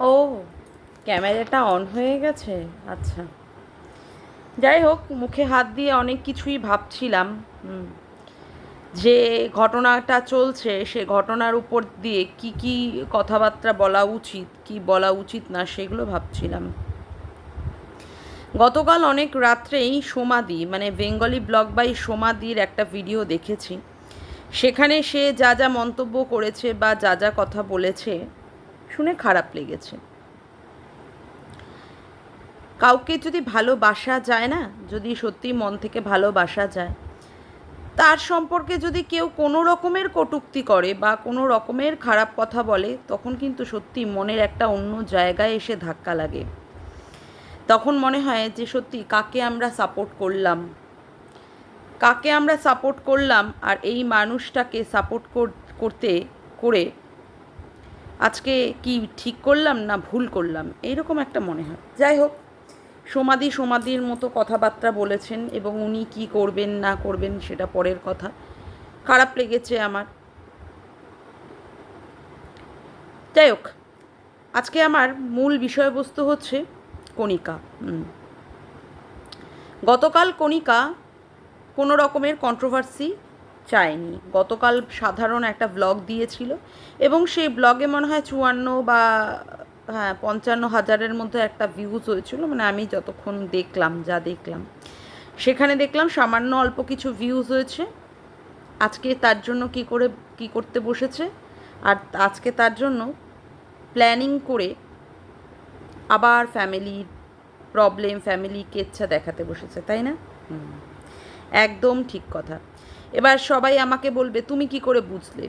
ও, ক্যামেরাটা অন হয়ে গেছে? আচ্ছা। যাই হোক, মুখে হাত দিয়ে অনেক কিছুই ভাবছিলাম। যে ঘটনাটা চলছে, সে ঘটনার উপর দিয়ে কি কি কথাবার্তা বলা উচিত, কি বলা উচিত না, সেগুলো ভাবছিলাম। গতকাল অনেক রাত্রেই সোমাদি মানে বেঙ্গলি ব্লগ বাই সোমাদির একটা ভিডিও দেখেছি। সেখানে সে যা যা মন্তব্য করেছে বা যা যা কথা বলেছে শুনে খারাপ লেগেছে। কাউকে যদি ভালোবাসা যায় না, যদি সত্যি মন থেকে ভালোবাসা যায়, তার সম্পর্কে যদি কেউ কোনো রকমের কটুক্তি করে বা কোনো রকমের খারাপ কথা বলে, তখন কিন্তু সত্যি মনের একটা অন্য জায়গায় এসে ধাক্কা লাগে। তখন মনে হয় যে সত্যি কাকে আমরা সাপোর্ট করলাম? কাকে আমরা সাপোর্ট করলাম? আর এই মানুষটাকে সাপোর্ট করতে, করে আজকে কি ঠিক করলাম না ভুল করলাম? এইরকম একটা মনে হয়। যাই হোক, সমাধি সমাধির মতো কথাবার্তা বলেছেন এবং উনি কি করবেন, না করবেন সেটা পরের কথা। খারাপ লেগেছে আমার। যাই হোক, আজকে আমার মূল বিষয়বস্তু হচ্ছে কণিকা। গতকাল কণিকা কোনো রকমের কন্ট্রোভার্সি চায়নি। গতকাল সাধারণ একটা ব্লগ দিয়েছিল এবং সেই ব্লগে মনে হয় চুয়ান্ন বা হ্যাঁ পঞ্চান্ন হাজারের মধ্যে একটা ভিউজ হয়েছিল। মানে আমি যতক্ষণ দেখলাম, যা দেখলাম। সেখানে দেখলাম সামান্য অল্প কিছু ভিউজ হয়েছে। আজকে তার জন্য কি করে, কি করতে বসেছে? আর আজকে তার জন্য প্ল্যানিং করে আবার ফ্যামিলির প্রবলেম ফ্যামিলি কেচ্ছা দেখাতে বসেছে, তাই না। একদম ঠিক কথা। এবার সবাই আমাকে বলবে, তুমি কি করে বুঝলে?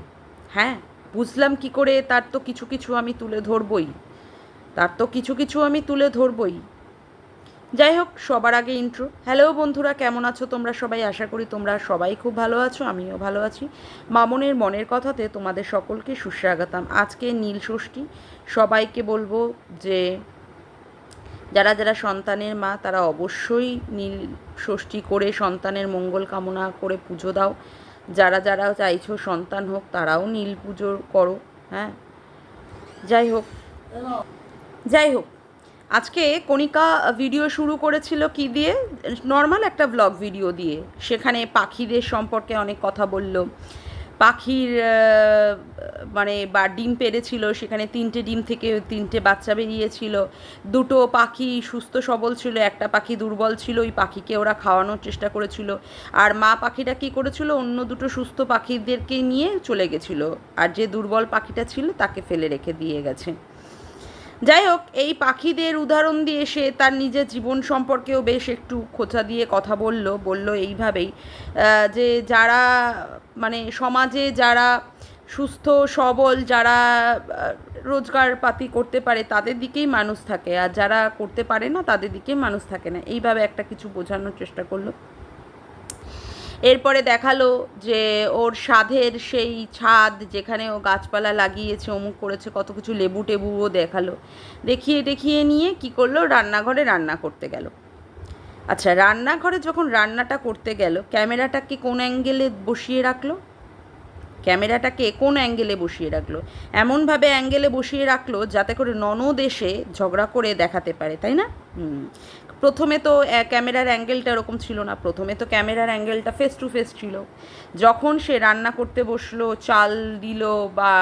হ্যাঁ বুঝলাম কি করে, তার তো কিছু কিছু আমি তুলে ধরবই। তার তো কিছু কিছু আমি তুলে ধরবই। যাই হোক, সবার আগে ইন্ট্রো হ্যালো বন্ধুরা, কেমন আছো তোমরা সবাই? আশা করি তোমরা সবাই খুব ভালো আছো, আমিও ভালো আছি। মামনের মনের কথাতে তোমাদের সকলকে সুস্বাগতম। আজকে নীল ষষ্ঠী। সবাইকে বলব যে যারা যারা সন্তানের মা, তারা অবশ্যই নীল ষষ্ঠী করে সন্তানের মঙ্গল কামনা করে পুজো দাও। যারা যারা চাইছো সন্তান হোক, তারাও নীল পুজো করো হ্যাঁ? যাই হোক। যাই হোক, আজকে কণিকা ভিডিও শুরু করেছিল কি দিয়ে? নর্মাল একটা ব্লগ ভিডিও দিয়ে। সেখানে পাখিদের সম্পর্কে অনেক কথা বলল। পাখির মানে বা ডিম পেড়েছিল সেখানে তিনটে ডিম থেকে তিনটে বাচ্চা বেরিয়েছিল। দুটো পাখি সুস্থ সবল ছিল, একটা পাখি দুর্বল ছিল, ওই পাখিকে ওরা খাওয়ানোর চেষ্টা করেছিল। আর মা পাখিটা কী করেছিল? অন্য দুটো সুস্থ পাখিদেরকে নিয়ে চলে গেছিল। আর যে দুর্বল পাখিটা ছিল, তাকে ফেলে রেখে দিয়ে গেছে। যাই হোক, এই পাখিদের উদাহরণ দিয়ে সে তার নিজের জীবন সম্পর্কেও বেশ একটু খোঁচা দিয়ে কথা বলল বলল এইভাবেই যে যারা মানে সমাজে যারা সুস্থ, সবল, যারা রোজগার পাতি করতে পারে, তাদের দিকেই মানুষ থাকে। আর যারা করতে পারে না, তাদের দিকেই মানুষ থাকে না। এইভাবে একটা কিছু বোঝানোর চেষ্টা করল। এরপরে দেখাল যে ওর সাধের সেই ছাদ যেখানে ও গাছপালা লাগিয়েছে, অমুক করেছে, কত কিছু লেবু টেবুও দেখাল। দেখিয়ে দেখিয়ে নিয়ে কি করল? রান্নাঘরে রান্না করতে গেল। আচ্ছা রান্নাঘরে যখন রান্নাটা করতে গেল, ক্যামেরাটাকে কোন অ্যাঙ্গেলে বসিয়ে রাখল? ক্যামেরাটাকে কোন অ্যাঙ্গেলে বসিয়ে রাখল? এমনভাবে অ্যাঙ্গেলে বসিয়ে রাখল যাতে করে ননদ এসে ঝগড়া করে দেখাতে পারে, তাই না? প্রথমে তো ক্যামেরার অ্যাঙ্গেলটা এরকম ছিল না। প্রথমে তো ক্যামেরার অ্যাঙ্গেলটা ফেস টু ফেস ছিল। যখন সে রান্না করতে বসল, চাল দিল বা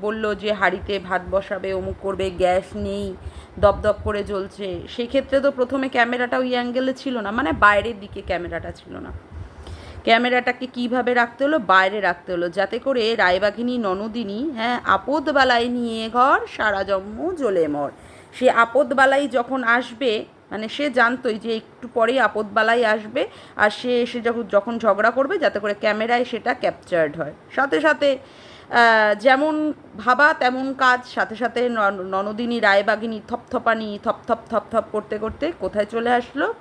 বলল যে হাঁড়িতে ভাত বসাবে, অমুক করবে, গ্যাস নেই দপদপ করে জ্বলছে সেই ক্ষেত্রে তো প্রথমে ক্যামেরাটা ওই অ্যাঙ্গেলে ছিল না। মানে বাইরের দিকে ক্যামেরাটা ছিল না। ক্যামেরাটাকে কীভাবে রাখতে হলো? বাইরে রাখতে হলো। যাতে করে রায়বাঘিনী, ননদিনী হ্যাঁ আপদবালাই নিয়ে ঘর, সারা জন্ম জ্বলে মর। সে আপদবালাই যখন আসবে মানে সে জানতোই যে একটু পরেই আপদবালাই আসবে আর সে এসে যখন যখন ঝগড়া করবে, যাতে করে ক্যামেরায় সেটা ক্যাপচার্ড হয়। সাথে সাথে যেমন ভাবা তেমন কাজ, সাথে সাথে নন- ননদিনী, রায়বাগিনী, থপথপানি, থপথপ থপথপ করতে করতে কোথায় চলে আসলো?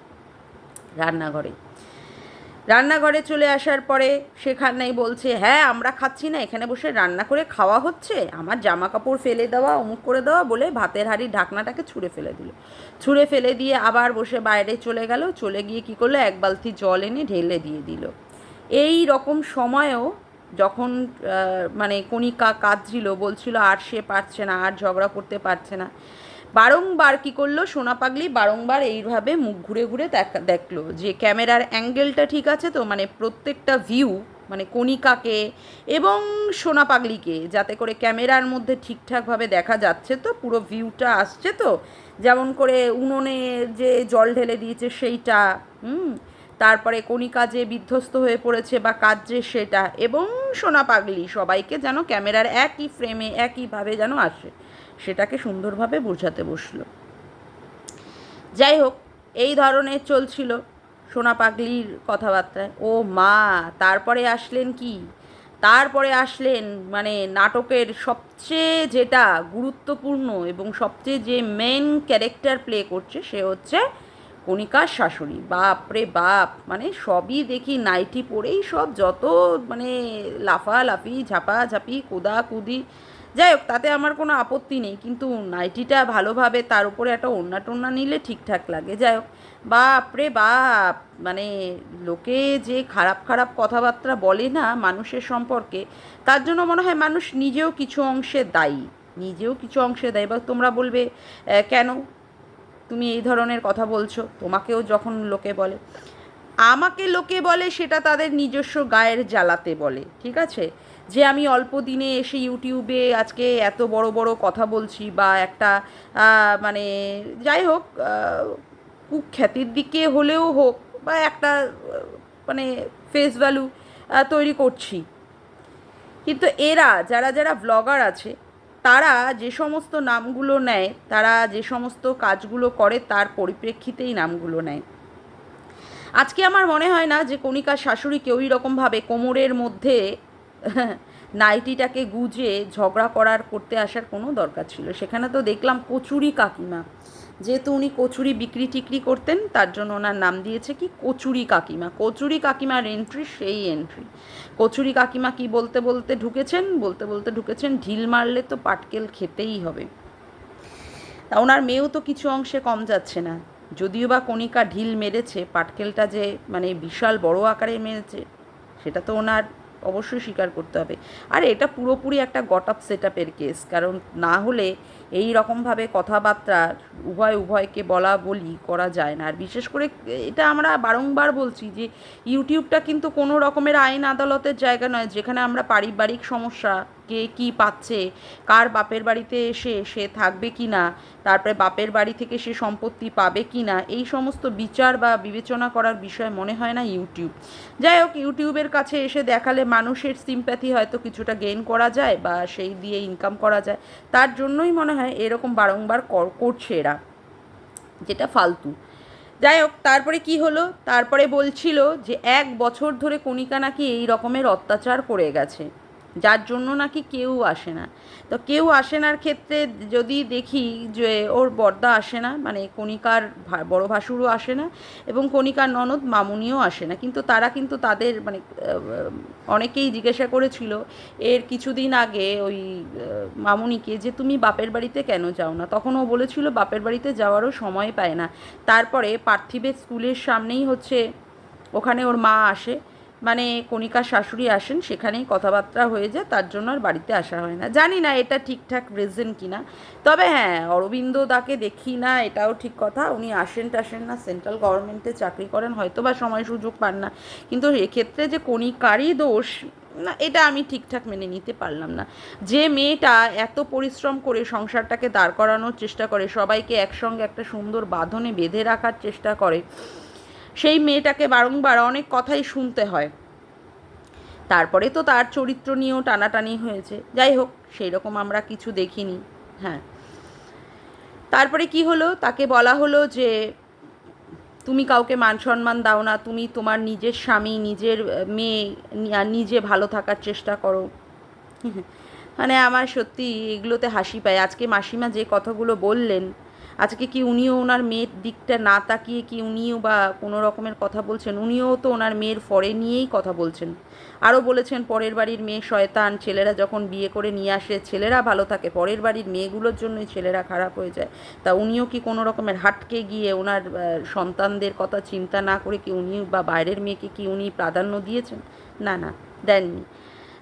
রান্নাঘরে। রান্নাঘরে চলে আসার পরে সেখানেই বলছে হ্যাঁ আমরা খাচ্ছি না, এখানে বসে রান্না করে খাওয়া হচ্ছে। আমার জামা কাপড় ফেলে দেওয়া, অমুক করে দেওয়া বলে ভাতের হাঁড়ির ঢাকনাটাকে ছুঁড়ে ফেলে দিল। ছুঁড়ে ফেলে দিয়ে আবার বসে বাইরে চলে গেল। চলে গিয়ে কী করল? এক বালতি জল এনে ঢেলে দিয়ে দিল। এই রকম সময়েও যখন মানে কণিকা কাঁদছিল, বলছিল, আর সে পারছে না, আর ঝগড়া করতে পারছে না। বারংবার কি করল, সোনা পাগলি বারংবার এইভাবে মুখ ঘুরে ঘুরে দেখা, দেখল যে ক্যামেরার অ্যাঙ্গেলটা ঠিক আছে তো মানে প্রত্যেকটা ভিউ মানে কণিকাকে এবং সোনা পাগলিকে, যাতে করে ক্যামেরার মধ্যে ঠিকঠাকভাবে দেখা যাচ্ছে তো, পুরো ভিউটা আসছে তো, যেমন করে উনুনে যে জল ঢেলে দিয়েছে সেইটা, হুম, তারপরে কণিকা যে বিধ্বস্ত হয়ে পড়েছে বা কাজে সেটা, এবং সোনা পাগলি সবাইকে যেন ক্যামেরার একই ফ্রেমে একইভাবে যেন আসে। সেটাকে সুন্দরভাবে বোঝাতে বসল। যাই হোক এই ধরনের চলছিল সোনা পাগলির কথাবার্তায়। ও মা, তারপরে আসলেন কি? তারপরে আসলেন মানে নাটকের সবচেয়ে যেটা গুরুত্বপূর্ণ এবং সবচেয়ে যে মেন ক্যারেক্টার প্লে করছে সে হচ্ছে কণিকার শাশুড়ি। বাপ রে বাপ মানে সবই দেখি নাইটি পরেই সব যত মানে লাফালাফি, ঝাপাঝাপি কুদা কুদি যাই হোক, তাতে আমার কোনো আপত্তি নেই, কিন্তু নাইটিটা ভালোভাবে তার উপরে একটা ওড়না টোড়না নিলে ঠিকঠাক লাগে। যাই হোক, বাপ রে বাপ! মানে লোকে যে খারাপ খারাপ কথাবার্তা বলে না মানুষের সম্পর্কে, তার জন্য মনে হয় মানুষ নিজেও কিছু অংশে দায়ী, নিজেও কিছু অংশে দায়ী। বা তোমরা বলবে কেন? তুমি এই ধরনের কথা বলছো, তোমাকেও যখন লোকে বলে। আমাকে লোকে বলে, সেটা তাদের নিজস্ব গায়ের জ্বালাতে বলে, ঠিক আছে? যে আমি অল্প দিনে এসে ইউটিউবে আজকে এত বড় বড় কথা বলছি বা একটা মানে যাই হোক কুখ্যাতির দিকে হলেও হোক বা একটা মানে ফেস ভ্যালু তৈরি করছি। কিন্তু এরা, যারা যারা ব্লগার আছে, তারা যে সমস্ত নামগুলো নেয়, তারা যে সমস্ত কাজগুলো করে, তার পরিপ্রেক্ষিতেই নামগুলো নেয়। আজকে আমার মনে হয় না যে কণিকার শাশুড়ি কেউই রকমভাবে কোমরের মধ্যে নাইটিটাকে গুজে ঝগড়া করার, করতে আসার কোনো দরকার ছিল। সেখানে তো দেখলাম কচুরি কাকিমা। যেহেতু উনি কচুরি বিক্রি টিক্রি করতেন, তার জন্য ওনার নাম দিয়েছে কি? কচুরি কাকিমা। কচুরি কাকিমার এন্ট্রি সেই এন্ট্রি কচুরি কাকিমা কি বলতে বলতে ঢুকেছেন? বলতে বলতে ঢুকেছেন, ঢিল মারলে তো পাটকেল খেতেই হবে। তা ওনার মেয়েও তো কিছু অংশে কম যাচ্ছে না। যদিও বা কণিকা ঢিল মেরেছে, পাটকেলটা যে মানে বিশাল বড় আকারে মেরেছে, সেটা তো ওনার অবশ্যই স্বীকার করতে হবে। আর এটা পুরোপুরি একটা গট আপ সেট আপের কেস কারণ না হলে এই রকমভাবে কথাবার্তা উভয় উভয়কে বলা বলি করা যায় না। আর বিশেষ করে এটা আমরা বারংবার বলছি যে ইউটিউবটা কিন্তু কোনো রকমের আইন আদালতের জায়গা নয়, যেখানে আমরা পারিবারিক সমস্যা কে কী পাচ্ছে, কার বাপের বাড়িতে এসে সে থাকবে কি না, তারপরে বাপের বাড়ি থেকে সে সম্পত্তি পাবে কি না, এই সমস্ত বিচার বা বিবেচনা করার বিষয় মনে হয় না ইউটিউব। যাই হোক, ইউটিউবের কাছে এসে দেখালে মানুষের সিম্প্যাথি হয়তো কিছুটা গেইন করা যায় বা সেই দিয়ে ইনকাম করা যায়। তার জন্যই মনে হয় এরকম বারংবার কর- করছে এরা, যেটা ফালতু। যাই হোক, তারপরে কি হলো? তারপরে বলছিল যে, এক বছর ধরে কণিকা নাকি এই রকমের অত্যাচার করে গেছে। যার জন্য নাকি কেউ আসে না। তো কেউ আসে নার ক্ষেত্রে যদি দেখি যে ওর বর্দা আসে না মানে কণিকার বড় ভাসুরও আসে না এবং কণিকার ননদ মামুনিও আসে না, কিন্তু তারা কিন্তু তাদের মানে অনেকেই জিজ্ঞাসা করেছিল এর কিছুদিন আগে ওই মামুনিকে যে তুমি বাপের বাড়িতে কেন যাও না? তখন ও বলেছিল বাপের বাড়িতে যাওয়ারও সময় পায় না। তারপরে পার্থিবের স্কুলের সামনেই হচ্ছে, ওখানে ওর মা আসে। মানে কণিকার শাশুড়ি আসেন, সেখানেই কথাবার্তা হয়ে যায়, তার জন্য আর বাড়িতে আসা হয় না। জানি না এটা ঠিকঠাক রিজন কিনা। তবে হ্যাঁ অরবিন্দ দাকে দেখি না, এটাও ঠিক কথা। উনি আসেন টাসেন না সেন্ট্রাল গভর্নমেন্টে চাকরি করেন হয়তো বা সময় সুযোগ পান না। কিন্তু এক্ষেত্রে যে কণিকারই দোষ, না, এটা আমি ঠিকঠাক মেনে নিতে পারলাম না। যে মেয়েটা এত পরিশ্রম করে সংসারটাকে দাঁড় করানোর চেষ্টা করে, সবাইকে একসঙ্গে একটা সুন্দর বাঁধনে বেঁধে রাখার চেষ্টা করে সেই মেয়েটাকে বারংবার অনেক কথাই শুনতে হয়। তারপরে তো তার চরিত্র নিয়েও টানাটানি হয়েছে। যাই হোক সেই রকম আমরা কিছু দেখিনি। হ্যাঁ। তারপরে কি হলো? তাকে বলা হলো যে, তুমি কাউকে মান সম্মান দাও না। তুমি তোমার নিজের স্বামী, নিজের মেয়ে নিজে ভালো থাকার চেষ্টা করো। মানে আমার সত্যি এগুলোতে হাসি পায়। আজকে মাসিমা যে কথাগুলো বললেন আজকে কি উনিও ওনার মেয়ের দিকটা না তাকিয়ে কি উনিও বা কোনো রকমের কথা বলছেন? উনিও তো ওনার মেয়ের ফরে নিয়েই কথা বলছেন। আরও বলেছেন, পরের বাড়ির মেয়ে শয়তান, ছেলেরা যখন বিয়ে করে নিয়ে আসে, ছেলেরা ভালো থাকে, পরের বাড়ির মেয়েগুলোর জন্যই ছেলেরা খারাপ হয়ে যায়। তা উনিও কি কোনো রকমের হাটকে গিয়ে ওনার সন্তানদের কথা চিন্তা না করে কি উনি বা বাইরের মেয়েকে কি উনি প্রাধান্য দিয়েছেন? না না, দেননি।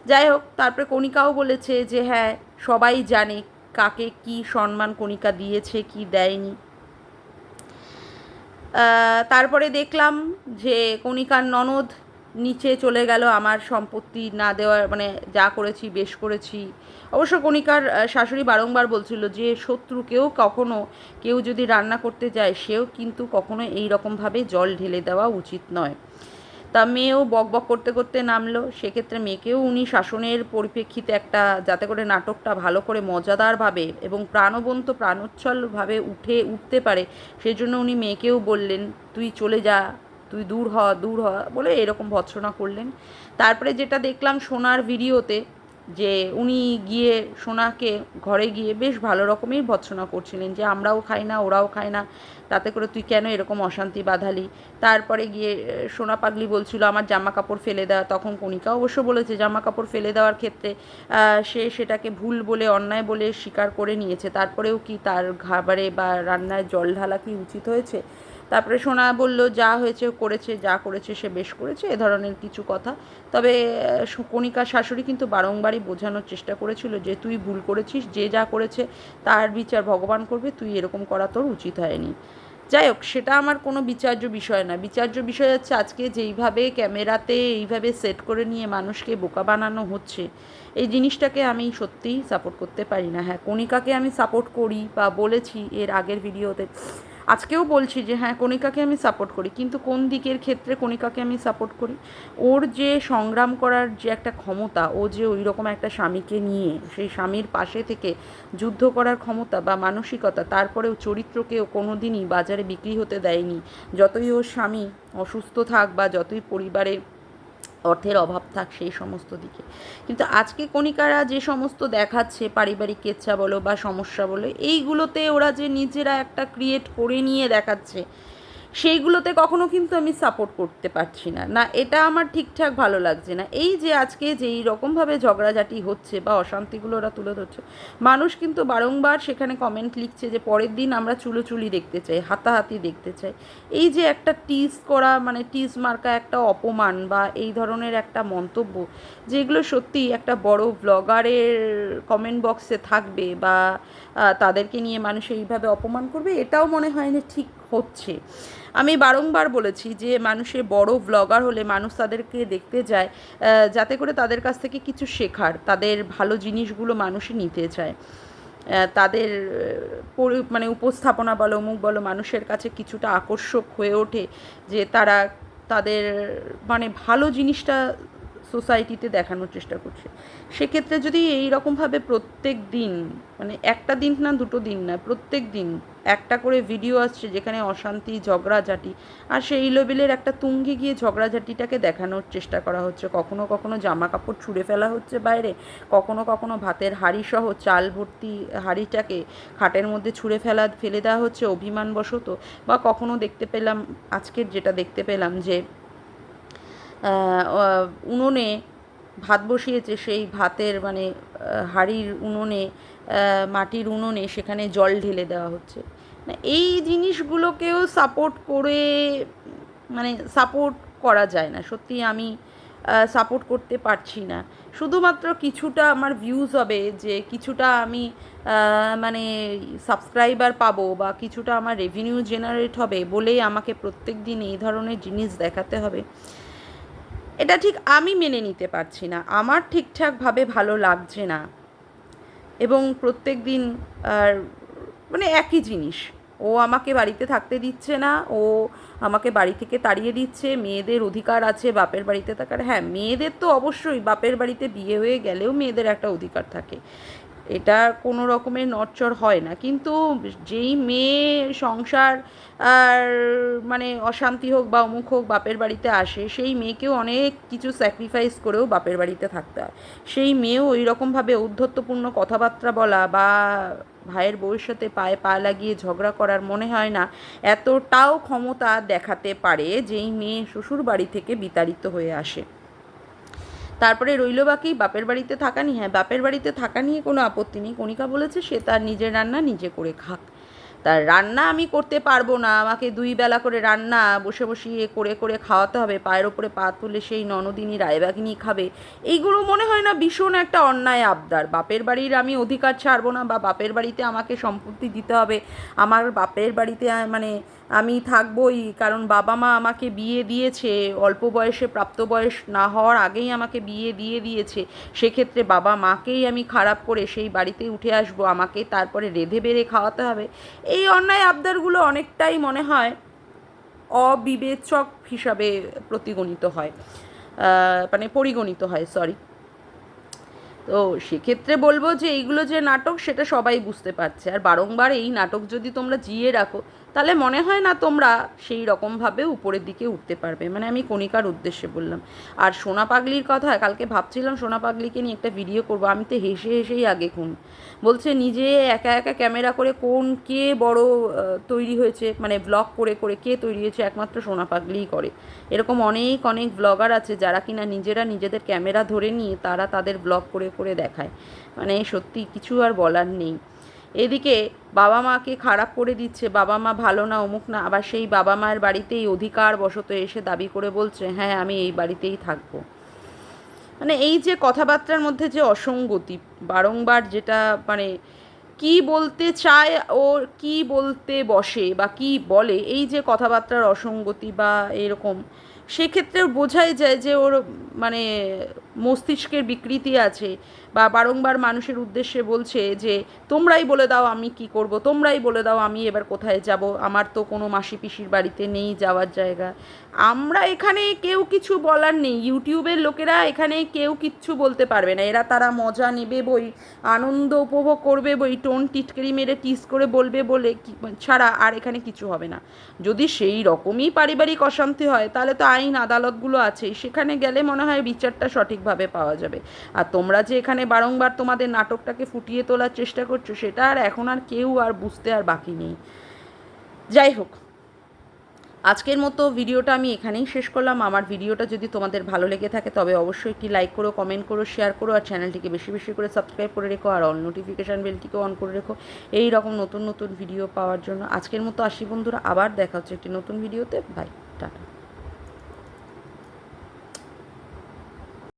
যাই হোক, তারপরে কণিকাও বলেছে যে হ্যাঁ সবাই জানে কাকে কি সম্মান কণিকা দিয়েছে, কি দেয়নি। তারপরে দেখলাম যে কণিকার ননদ নিচে চলে গেল, আমার সম্পত্তি না দেওয়ার মানে যা করেছি, বেশ করেছি। অবশ্য কণিকার শাশুড়ি বারংবার বলছিল যে শত্রুকেও কখনো, কেউ যদি রান্না করতে যায়, সেও কিন্তু কখনো এই রকমভাবে জল ঢেলে দেওয়া উচিত নয়। তা মেয়েও বক বক করতে করতে নামলো। সেক্ষেত্রে মেয়েকেও উনি শাসনের পরিপ্রেক্ষিতে একটা, যাতে করে নাটকটা ভালো করে মজাদারভাবে এবং প্রাণবন্ত, প্রাণোচ্ছলভাবে উঠে উঠতে পারে, সেজন্য উনি মেয়েকেও বললেন, তুই চলে যা, তুই দূর হ দূর হ, বলে এরকম ভৎসনা করলেন। তারপরে যেটা দেখলাম সোনার ভিডিওতে যে উনি গিয়ে সোনাকে ঘরে গিয়ে বেশ ভালো রকমই ভৎসনা করছিলেন যে আমরাও খাই না, ওরাও খায় না, তাতে করে তুই কেন এরকম অশান্তি বাঁধালি? তারপরে গিয়ে সোনা পাগলি বলছিল, আমার জামা কাপড় ফেলে দেওয়া তখন কণিকা অবশ্য বলেছে জামা কাপড় ফেলে দেওয়ার ক্ষেত্রে সে সেটাকে ভুল বলে, অন্যায় বলে স্বীকার করে নিয়েছে। তারপরেও কি তার খাবারে বা রান্নায় জল ঢালা কি উচিত হয়েছে? তারপরে সোনা বলল, যা হয়েছে করেছে, যা করেছে সে বেশ করেছে, এ ধরনের কিছু কথা। তবে কণিকার শাশুড়ি কিন্তু বারংবারই বোঝানোর চেষ্টা করেছিল যে, তুই ভুল করেছিস, যে যা করেছে তার বিচার ভগবান করবে, তুই এরকম করা তোর উচিত হয়নি। যাই হোক, সেটা আমার কোনো বিচার্য বিষয় না। বিচার্য বিষয় হচ্ছে, আজকে যেইভাবে ক্যামেরাতে এইভাবে সেট করে নিয়ে মানুষকে বোকা বানানো হচ্ছে, এই জিনিসটাকে আমি সত্যিই সাপোর্ট করতে পারি না। হ্যাঁ কণিকাকে আমি সাপোর্ট করি বা বলেছি এর আগের ভিডিওতে আজকেও বলছি যে হ্যাঁ কণিকাকে আমি সাপোর্ট করি, কিন্তু কোন দিকের ক্ষেত্রে কণিকাকে আমি সাপোর্ট করি? ওর যে সংগ্রাম করার যে একটা ক্ষমতা, ও যে ওই রকম একটা স্বামীকে নিয়ে, সেই স্বামীর পাশে থেকে যুদ্ধ করার ক্ষমতা বা মানসিকতা, তারপরেও চরিত্রকেও কোনো দিনই বাজারে বিক্রি হতে দেয়নি। যতই ওর স্বামী অসুস্থ থাক বা যতই পরিবারে অর্থের অভাব থাক সেই সমস্ত দিকে। কিন্তু আজকে কণিকারা যে সমস্ত দেখাচ্ছে, পারিবারিক কেচ্ছা বলো বা সমস্যা বলো, এইগুলোতে ওরা যে নিজেরা একটা ক্রিয়েট করে নিয়ে দেখাচ্ছে সেইগুলোতে কখনো কিন্তু আমি সাপোর্ট করতে পারছি না। না, এটা আমার ঠিকঠাক ভালো লাগছে না। এই যে আজকে যেই রকমভাবে ঝগড়াঝাটি হচ্ছে বা অশান্তিগুলো ওরা তুলে ধরছে, মানুষ কিন্তু বারংবার সেখানে কমেন্ট লিখছে যে পরের দিন আমরা চুলোচুলি দেখতে চাই, হাতাহাতি দেখতে চাই। এই যে একটা টিজ করা মানে টিজ মার্কা একটা অপমান বা এই ধরনের একটা মন্তব্য, যেগুলো সত্যি একটা বড় ব্লগারের কমেন্ট বক্সে থাকবে বা তাদেরকে নিয়ে মানুষ এইভাবে অপমান করবে, এটাও মনে হয় না ঠিক হচ্ছে। আমি বারংবার বলেছি যে মানুষের বড় ব্লগার হলে মানুষ তাদেরকে দেখতে যায় যাতে করে তাদের কাছ থেকে কিছু শেখার, তাদের ভালো জিনিসগুলো মানুষই নিতে চায়। তাদের মানে উপস্থাপনা বলো, মুখ বলো, মানুষের কাছে কিছুটা আকর্ষক হয়ে ওঠে যে তারা তাদের মানে ভালো জিনিসটা সোসাইটিতে দেখানোর চেষ্টা করছে। সেক্ষেত্রে যদি এই রকমভাবে প্রত্যেক দিন মানে একটা দিন না দুটো দিন না, প্রত্যেক দিন একটা করে ভিডিও আসছে যেখানে অশান্তি, ঝগড়াঝাটি, আর সেই লেভেলের একটা তুঙ্গে গিয়ে ঝগড়াঝাটিটাকে দেখানোর চেষ্টা করা হচ্ছে। কখনো কখনো জামা কাপড় ছুঁড়ে ফেলা হচ্ছে বাইরে, কখনো কখনো ভাতের হাঁড়ি সহ চাল ভর্তি হাঁড়িটাকে খাটের মধ্যে ছুঁড়ে ফেলা, ফেলে দেওয়া হচ্ছে অভিমানবশত, বা কখনো দেখতে পেলাম, আজকের যেটা দেখতে পেলাম যে উনুনে ভাত বসিয়েছে, সেই ভাতের মানে হাঁড়ির উনুনে মাটির উনুনে সেখানে জল ঢেলে দেওয়া হচ্ছে। এই জিনিসগুলোকেও সাপোর্ট করে মানে সাপোর্ট করা যায় না। সত্যি আমি সাপোর্ট করতে পারছি না। শুধুমাত্র কিছুটা আমার ভিউজ হবে যে কিছুটা আমি মানে সাবস্ক্রাইবার পাবো বা কিছুটা আমার রেভিনিউ জেনারেট হবে বলেই আমাকে প্রত্যেক দিন এই ধরনের জিনিস দেখাতে হবে। এটা ঠিক আমি মেনে নিতে পারছি না। আমার ঠিকঠাকভাবে ভালো লাগছে না। এবং প্রত্যেক দিন মানে একই জিনিস। ও আমাকে বাড়িতে থাকতে দিচ্ছে না, ও আমাকে বাড়ি থেকে তাড়িয়ে দিচ্ছে, মেয়েদের অধিকার আছে বাপের বাড়িতে থাকার। হ্যাঁ মেয়েদের তো অবশ্যই বাপের বাড়িতে বিয়ে হয়ে গেলেও মেয়েদের একটা অধিকার থাকে। এটা কোনো রকমের নড়চড় হয় না। কিন্তু যেই মেয়ে সংসার আর মানে অশান্তি হোক বা অমুক হোক বাপের বাড়িতে আসে, সেই মেয়েকেও অনেক কিছু স্যাক্রিফাইস করেও বাপের বাড়িতে থাকতে হয়। সেই মেয়েও ওই রকমভাবে ঔদ্ধত্যপূর্ণ কথাবার্তা বলা বা ভাইয়ের বউয়ের সাথে পায়ে পা লাগিয়ে ঝগড়া করার মনে হয় না, এতটাও ক্ষমতা দেখাতে পারে যেই মেয়ে শ্বশুর বাড়ি থেকে বিতাড়িত হয়ে আসে। তারপরে রইল বাকি, বাপের বাড়িতে থাকা নিয়ে হ্যাঁ বাপের বাড়িতে থাকা নিয়ে কোনো আপত্তি নেই। কণিকা বলেছে, সে তার নিজের রান্না নিজে করে খাক। তা রান্না আমি করতে পারব না, আমাকে দুই বেলা করে রান্না বসে বসিয়ে করে করে খাওয়াতে হবে, পায়ের ওপরে পা তুলে সেই ননদিনী রায়বাগিনী খাবে। এইগুলো মনে হয় না ভীষণ একটা অন্যায় আবদার। বাপের বাড়ির আমি অধিকার ছাড়বো না বা বাপের বাড়িতে আমাকে সম্পত্তি দিতে হবে। আমার বাপের বাড়িতে মানে আমি থাকবই, কারণ বাবা মা আমাকে বিয়ে দিয়েছে, অল্প বয়সে প্রাপ্তবয়স না হওয়ার আগেই আমাকে বিয়ে দিয়ে দিয়েছে। সেক্ষেত্রে বাবা মাকেই আমি খারাপ করে সেই বাড়িতে উঠে আসব, আমাকে তারপরে রেধে বেড়ে খাওয়াতে হবে। এই অন্যায় আবদারগুলো অনেকটাই মনে হয় অবিবেচক হিসাবে প্রতিগণিত হয় মানে পরিগণিত হয় সরি তো সেক্ষেত্রে বলব যে এইগুলো যে নাটক, সেটা সবাই বুঝতে পারছে। আর বারংবার এই নাটক যদি তোমরা জিয়ে রাখো তাহলে মনে হয় না তোমরা সেই রকমভাবে উপরের দিকে উঠতে পারবে? মানে আমি কণিকার উদ্দেশ্যে বললাম। আর সোনা পাগলির কথা কালকে ভাবছিলাম সোনা পাগলিকে নিয়ে একটা ভিডিও করব, আমি তো হেসে হেসেই আগে খুন। বলছে নিজে একা একা ক্যামেরা করে কোন কে বড় তৈরি হয়েছে মানে ব্লগ করে করে কে তৈরি হয়েছে, একমাত্র সোনা পাগলিই করে। এরকম অনেক অনেক ব্লগার আছে যারা কিনা নিজেরা নিজেদের ক্যামেরা ধরে নিয়ে তারা তাদের ব্লগ করে করে দেখায়। মানে সত্যি কিছু আর বলার নেই। এদিকে বাবা মাকে খারাপ করে দিচ্ছে, বাবা মা ভালো না, অমুক না, আবার সেই বাবা মায়ের বাড়িতেই অধিকার বশত এসে দাবি করে বলছে হ্যাঁ আমি এই বাড়িতেই থাকব। মানে এই যে কথাবার্তার মধ্যে যে অসঙ্গতি, বারংবার যেটা মানে কি বলতে চায় ও কি বলতে বসে বা কি বলে, এই যে কথাবার্তার অসঙ্গতি বা এরকম সেক্ষেত্রে বোঝাই যায় যে ওর মানে মস্তিষ্কের বিকৃতি আছে বা বারংবার মানুষের উদ্দেশ্যে বলছে যে, তোমরাই বলে দাও আমি কি করব, তোমরাই বলে দাও আমি এবার কোথায় যাব, আমার তো কোনো মাসি পিসির বাড়িতে নেই যাওয়ার জায়গা। আমরা এখানে কেউ কিছু বলার নেই, ইউটিউবের লোকেরা এখানে কেউ কিচ্ছু বলতে পারবে না। এরা তারা মজা নেবে বই, আনন্দ উপভোগ করবে বই, টোন টিটকারি মেরে টিস করে বলবে বলে ছাড়া আর এখানে কিছু হবে না। যদি সেই রকমই পারিবারিক অশান্তি হয়, তাহলে তো আইন আদালতগুলো আছেই সেখানে গেলে মনে হয় বিচারটা সঠিকভাবে পাওয়া যাবে। আর তোমরা যে এখানে বারংবার তোমাদের নাটকটাকে ফুটিয়ে তোলার চেষ্টা করছ, সেটা আর এখন আর কেউ আর বুঝতে আর বাকি নেই। যাই হোক, আজকের মতো ভিডিওটা আমি এখানেই শেষ করলাম। আমার ভিডিওটা যদি তোমাদের ভালো লেগে থাকে, তবে অবশ্যই একটি লাইক করো কমেন্ট করো শেয়ার করো, আর চ্যানেলটিকে বেশি বেশি করে সাবস্ক্রাইব করে রেখো, আর অল নোটিফিকেশান বেলটিকে অন করে রেখো। এই রকম নতুন নতুন ভিডিও পাওয়ার জন্য আজকের মতো আসি বন্ধুরা, আবার দেখা হচ্ছে একটি নতুন ভিডিওতে বাই টাটা।